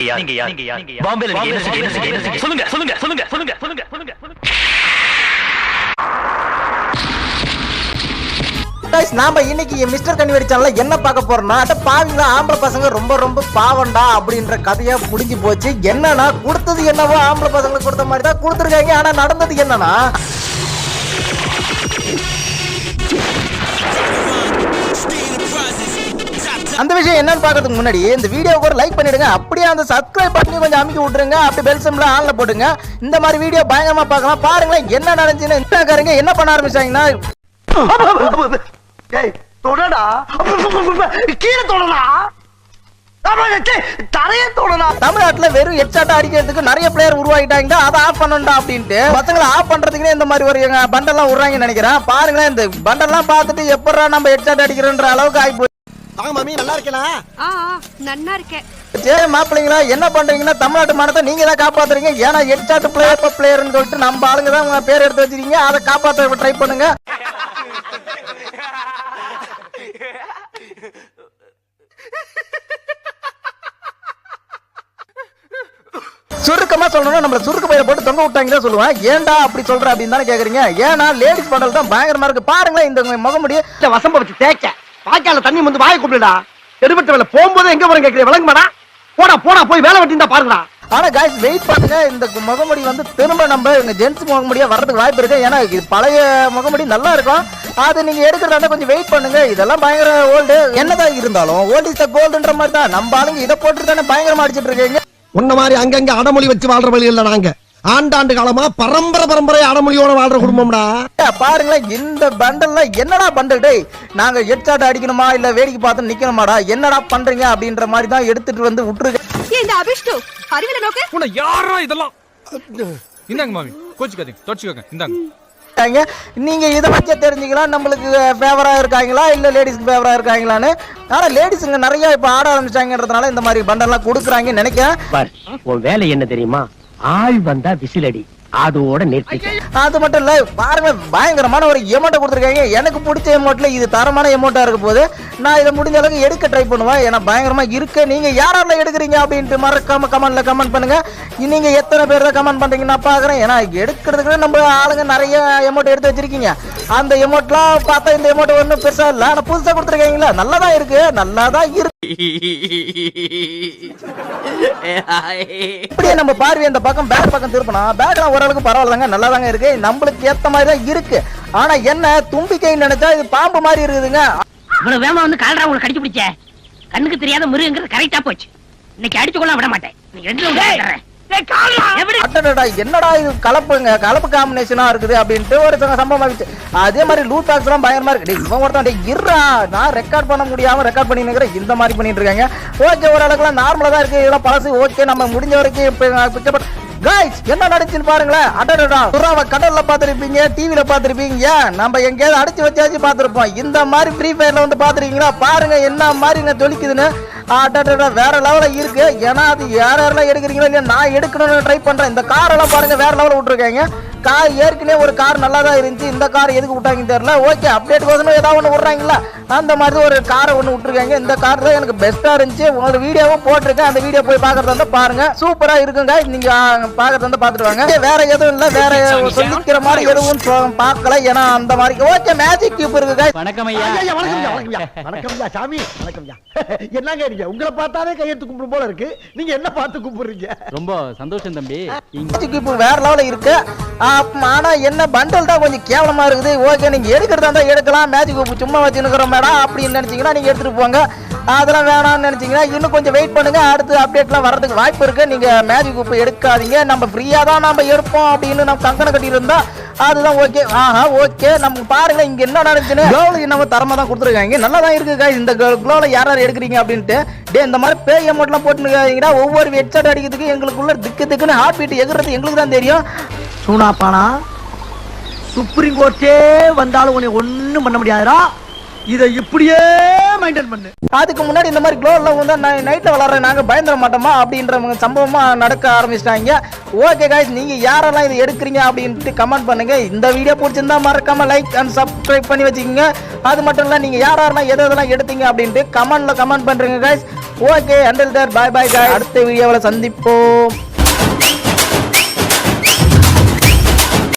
பாம்பேல? சொல்லுங்க சொல்லுங்க சொல்லுங்க சொல்லுங்க சொல்லுங்க சொல்லுங்க நாம இன்னைக்கு மிஸ்டர் கன்னிவெடி சேனல்ல என்ன பார்க்க போறோம்னா அட பாவிங்களா ஆம்பளை பசங்க ரொம்ப ரொம்ப பாவண்டா அப்படின்ற கதையா முடிஞ்சு போச்சு. என்னன்னா கொடுத்தது என்னவோ ஆம்பளை பசங்களுக்கு கொடுத்த மாதிரி தான் கொடுத்துருக்காங்க. ஆனா நடந்தது என்னன்னா அந்த விஷயம் என்னன்னு பார்க்கறதுக்கு முன்னாடி இந்த வீடியோவுக்கு ஒரு லைக் பண்ணிடுங்க. அப்படியே அந்த சப்ஸ்கிரைப் பண்ணி கொஞ்சம் அமைக்க விட்டுருங்க. அப்படி பெல் சிம்பிள ஆன்ல போட்டுங்க. இந்த மாதிரி வீடியோ பயங்கரமா பார்க்கலாம். பாருங்களேன் என்ன நடந்துச்சுன்னு இன்ஸ்டாக்காரங்க என்ன பண்ண ஆரம்பிச்சாங்கன்னா தொடடா. கீழே தொடடா தமிழ்நாட்டுல வெறும் ஹெட்ஷாட் அடிக்கிறதுக்கு நிறைய பிளேயர் உருவாகிட்டாங்க. அதை ஆஃப் பண்ணணும்டா அப்படின்ட்டு. பசங்களை ஆஃப் பண்றதுக்குனே இந்த மாதிரி ஒரு பண்டெல்லாம் விடுறாங்கன்னு நினைக்கிறேன். பாருங்களேன் இந்த பண்டெல்லாம் பார்த்துட்டு எப்படா நம்ம ஹெட்ஷாட் அடிக்கிறோன்ற அளவுக்கு ஆகி வாங்க மாமி நல்லா இருக்கலாம் ஆ ஆ, நன்னா இருக்கேன். சரி மாப்பிள்ளைங்களா என்ன பண்றீங்கன்னா தமிழ்நாட்டு மானத்தை நீங்க தான் காப்பாத்துறீங்க. ஏன்னா ஹெட்ஷாட் பிளேயர் பிளேயர்னு சொல்லிட்டு நம்ம ஆளுங்க தான் உங்க பேர் எடுத்து வச்சிருக்கீங்க. அதை காப்பாற்ற ட்ரை பண்ணுங்க. சுருக்கமா சொல்லணும்னா நம்மள சுருக்கு பையில போட்டு தொங்க விட்டாங்க தான் சொல்லுவேன். ஏன்டா அப்படி சொல்ற அப்படின்னு தானே கேக்குறீங்க. ஏன்னா லேடிஸ் பண்டல் தான் பயங்கரமா இருக்கு. பாருங்களேன் இந்த முகமுடி இந்த வசம்ப வச்சு தேய்க்க. வாய்க்கால தண்ணி வந்து வாயை கூப்பிடுடா எடுபட்ட வேலை. போகும்போது எங்க போறேன் கேக்குறேன் விளங்குமாடா? போடா போடா போய் வேலை வெட்டிந்தா பாருங்கடா. ஆனா காய்ஸ் வெயிட் பண்ணுங்க. இந்த முகமுடி வந்து திரும்ப நம்ம எங்க ஜென்ஸ் முகமுடியா வர்றதுக்கு வாய்ப்பு இருக்கு. ஏன்னா இது பழைய முகமுடி நல்லா இருக்கும். அது நீங்க எடுக்கிறதா கொஞ்சம் வெயிட் பண்ணுங்க. இதெல்லாம் பயங்கர ஓல்டு என்னதான் இருந்தாலும் ஓல்ட் இஸ் த கோல்டுன்ற மாதிரி தான். நம்ம ஆளுங்க இதை போட்டு தானே பயங்கரமா அடிச்சிட்டு இருக்கீங்க. உன்ன மாதிரி அங்கங்க அடமொழி வச்சு வாழ்ற வழி இல்ல நாங்க. ஆண்டாண்டு காலமா பரம்பரை பரம்பரை அடமொழியோட வாழ்ற குடும்பம்டா. பாருங்களேன் இந்த பண்டல்ல என்னடா பண்டல்? டேய் நாங்க ஹெட்ஷாட் அடிக்கணுமா இல்ல வேடிக்கை பார்த்து நிக்கணுமாடா? என்னடா பண்றீங்க அப்படின்ற மாதிரி தான் எடுத்துட்டு வந்து விட்டுருக்கேன் ஏ இந்த அபிஷ்டு அறிவில நோக்கு. உன்னை யாரா இதெல்லாம்? இந்தாங்க மாமி கோச்சுக்காதீங்க தொடச்சுக்கோங்க இந்தாங்க. நீங்க இதை வச்சே தெரிஞ்சுக்கலாம் நம்மளுக்கு ஃபேவரா இருக்காங்களா இல்ல லேடிஸ்க்கு ஃபேவரா இருக்காங்களான்னு? ஆனா லேடிஸுங்க நிறைய இப்ப ஆட ஆரம்பிச்சாங்கன்றதுனால இந்த மாதிரி பண்டெல்லாம் கொடுக்குறாங்கன்னு நினைக்கிறேன். பார் உன் வேலை என்ன தெரியுமா? ஆள் வந்தா விசிலடி. அதோட நிறுத்தி அது மட்டும் இல்ல பாருங்க பயங்கரமான ஒரு எமௌண்ட் கொடுத்துருக்காங்க. எனக்கு பிடிச்ச எமௌண்ட்ல இது தரமான எமௌண்டா இருக்க போது நான் இதை முடிஞ்ச அளவுக்கு எடுக்க ட்ரை பண்ணுவேன். ஏன்னா பயங்கரமா இருக்கு. நீங்க யாரால எடுக்கிறீங்க அப்படின்ட்டு மறக்காம கமெண்ட்ல கமெண்ட் பண்ணுங்க. நீங்க எத்தனை பேர் தான் கமெண்ட் பண்றீங்க நான் பாக்குறேன். ஏன்னா எடுக்கிறதுக்கு நம்ம ஆளுங்க நிறைய எமௌண்ட் எடுத்து வச்சிருக்கீங்க. அந்த எமௌண்ட்லாம் பார்த்தா இந்த எமௌண்ட் ஒன்றும் பெருசா இல்ல. ஆனா புதுசா கொடுத்துருக்கீங்களா? நல்லா தான் இருக்கு. நல்லா தான் இருக்கு இப்படியே நம்ம பார்வை இந்த பக்கம் பேக் பக்கம் திருப்பினா பேக்லாம் ஓரளவுக்கு பரவாயில்லங்க நல்லா தாங்க இருக்கு. நம்மளுக்கு ஏத்த மாதிரி தான் இருக்கு. ஆனா என்ன தும்பிக்கைன்னு நினைச்சா இது பாம்பு மாதிரி இருக்குதுங்க. இவ்வளவு வேமா வந்து கால்ரா உங்களை கடிச்சு பிடிச்ச? கண்ணுக்கு தெரியாத மிருகங்கிறது கரெக்டா போச்சு. இன்னைக்கு அடிச்சு கொள்ள விட மாட்டேன். என்னடா இது? கலப்புங்க கலப்பு காம்பினேஷனா இருக்குது அப்படின்ட்டு ஒரு சம்பவம் ஆகிடுச்சு அதே மாதிரி லூட் பாக்ஸ் எல்லாம் பயங்கரமா இருக்கு. இவன் ஒருத்தன் இருறா நான் ரெக்கார்ட் பண்ண முடியாம ரெக்கார்ட் பண்ணி நிக்கிறேன் இந்த மாதிரி பண்ணிட்டு இருக்காங்க. ஓகே ஓரளவுக்குலாம் நார்மலா தான் இருக்கு. இதெல்லாம் பழசு ஓகே நம்ம முடிஞ்ச வரைக்கும் காய்ஸ் என்ன நடந்துச்சுன்னு பாருங்களேன். அடடடா சுறாவை கடல்ல பாத்திருப்பீங்க டிவில பாத்திருப்பீங்க நம்ம எங்கேயாவது அடிச்சு வச்சாச்சு பாத்திருப்போம் இந்த மாதிரி ஃப்ரீ ஃபயர்ல வந்து பாத்துருக்கீங்களா பாருங்க என்ன மாதிரி தொலிக்குதுன்னு அடடடா வேற லெவல்ல இருக்கு. ஏன்னா அது யார் யாரெல்லாம் எடுக்கிறீங்களோ இல்லையா நான் எடுக்கணும்னு ட்ரை பண்றேன். இந்த கார் எல்லாம் பாருங்க வேற லெவல்ல விட்டுருக்காங்க. கார் ஏற்கனவே ஒரு கார் நல்லா தான் இருந்துச்சு. இந்த கார் எதுக்கு விட்டாங்கன்னு தெரியல. ஓகே அப்டேட் கோசம் ஏதாவது ஒன்று விட்றாங்களா? அந்த மாதிரி ஒரு காரை ஒன்று விட்டுருக்காங்க. இந்த கார் தான் எனக்கு பெஸ்ட்டாக இருந்துச்சு. உங்களோட வீடியோவும் போட்டிருக்கேன். அந்த வீடியோ போய் பார்க்கறதா இருந்தா பாருங்க. சூப்பராக இருக்குங்க. நீங்க பார்க்கறதா இருந்தா பார்த்துட்டு வாங்க. வேற எதுவும் இல்லை. வேற சொல்லிக்கிற மாதிரி எதுவும் பார்க்கல. ஏன்னா அந்த மாதிரி ஓகே மேஜிக் கியூப் இருக்கு guys. வணக்கம் ஐயா, ஐயா, வணக்கம் ஐயா, வணக்கம் ஐயா. வணக்கம் ஐயா, சாமி. வணக்கம் ஐயா. என்னங்க நீங்க உங்களை பார்த்தாலே கையெழுத்து கும்பிடும் போல இருக்கு. நீங்க என்ன பார்த்து கும்பிடுறீங்க? ரொம்ப சந்தோஷம் தம்பி. கியூப் வேற லெவலில் இருக்கு. ஆனா என்ன பண்டல் தான் கொஞ்சம் கேவலமா இருக்குது. ஓகே நீங்க எடுக்கிறதா இருந்தா எடுக்கலாம். மேஜிக் சும்மா வச்சுருக்கிறோம் மேடம் அப்படின்னு நினைச்சீங்கன்னா நீங்க எடுத்துட்டு போங்க. அதெல்லாம் வேணாம்னு நினைச்சீங்கன்னா இன்னும் கொஞ்சம் வெயிட் பண்ணுங்க. அடுத்து அப்டேட்லாம் வரதுக்கு வாய்ப்பு இருக்கு. நீங்க மேஜிக் கியூப் எடுக்காதீங்க. நம்ம ஃப்ரீயா தான் நம்ம எடுப்போம் அப்படின்னு நம்ம கங்கணம் கட்டி இருந்தா அதுதான் ஓகே ஆஹா ஓகே நம்ம பாருங்க இங்க என்ன நடந்துச்சுன்னு. க்ளோவில் நம்ம தரமா தான் கொடுத்துருக்காங்க. நல்லா தான் இருக்கு காய் இந்த க்ளோவில் யார் யார் எடுக்கிறீங்க அப்படின்ட்டு. டே இந்த மாதிரி பேய் அமௌண்ட்லாம் போட்டுருக்காங்கன்னா ஒவ்வொரு ஹெட்செட் அடிக்கிறதுக்கு எங்களுக்குள்ள திக்கு திக்குன்னு ஹார்ட் பீட் எகுறது எங்களுக்கு தான் தெரியும். சூனாப்பானா? சுப்ரீம் கோர்ட்டே வந்தாலும் உன்னை ஒன்றும் பண்ண முடியாதுடா. இதை இப்படியே மெயின்டைன் பண்ணு. அதுக்கு முன்னாடி இந்த மாதிரி க்ளோவில் வந்து நைட்டில் விளாட்ற நாங்கள் பயந்துட மாட்டோமா அப்படின்ற சம்பவமாக நடக்க ஆரம்பிச்சிட்டாங்க. ஓகே காய்ஸ் நீங்கள் யாரெல்லாம் இதை எடுக்கிறீங்க அப்படின்ட்டு கமெண்ட் பண்ணுங்க. இந்த வீடியோ பிடிச்சிருந்தா மறக்காமல் லைக் அண்ட் சப்ஸ்கிரைப் பண்ணி வச்சுக்கோங்க. அது மட்டும் இல்லை நீங்கள் யார் யாரெல்லாம் எது எதெல்லாம் எடுத்தீங்க அப்படின்ட்டு கமெண்ட்ல கமெண்ட் பண்ணுறீங்க guys okay until there bye bye guys அடுத்த வீடியோவில் சந்திப்போம்.